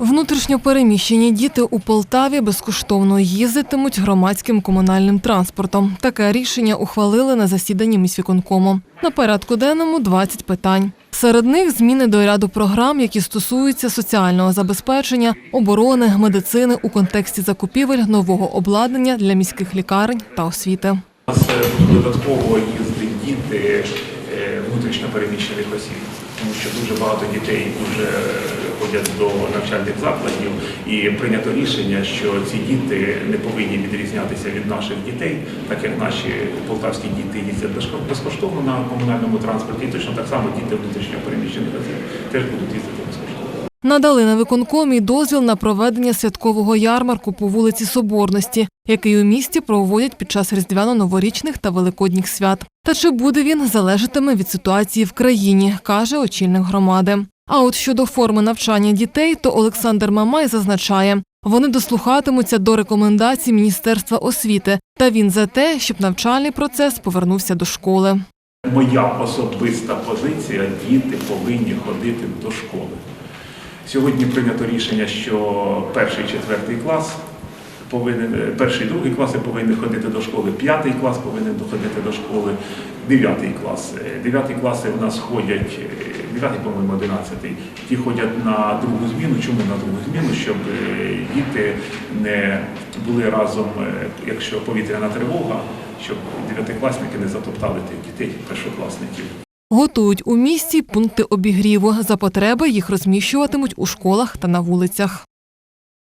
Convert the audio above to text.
Внутрішньо переміщені діти у Полтаві безкоштовно їздитимуть громадським комунальним транспортом. Таке рішення ухвалили на засіданні міськвиконкому. На порядку денному 20 питань. Серед них зміни до ряду програм, які стосуються соціального забезпечення, оборони, медицини у контексті закупівель нового обладнання для міських лікарень та освіти. У нас е, додатково їздять діти е, внутрішньо переміщених осіб, тому що дуже багато дітей вже ходять до навчальних закладів, і прийнято рішення, що ці діти не повинні відрізнятися від наших дітей, так як наші полтавські діти їздять безкоштовно на комунальному транспорті, і точно так само діти внутрішньо переміщених теж будуть їздити безкоштовно. Надали на виконкомі дозвіл на проведення святкового ярмарку по вулиці Соборності, який у місті проводять під час різдвяно-новорічних та великодніх свят. Та чи буде він залежатиме від ситуації в країні, каже очільник громади. А от щодо форми навчання дітей, то Олександр Мамай зазначає, вони дослухатимуться до рекомендацій Міністерства освіти, та він за те, щоб навчальний процес повернувся до школи. Моя особиста позиція діти повинні ходити до школи. Сьогодні прийнято рішення, що перший четвертий клас повинен, е, перший другий класи повинні ходити до школи, п'ятий клас повинен ходити до школи, дев'ятий клас. Е, Дев'ятий класи в нас ходять, е, дев'ятий, по-моєму, одинадцятий. Ті ходять на другу зміну. Чому на другу зміну? Щоб діти не були разом, якщо повітряна тривога, щоб дев'ятикласники не затоптали тих дітей, першокласників. Готують у місті пункти обігріву. За потреби їх розміщуватимуть у школах та на вулицях.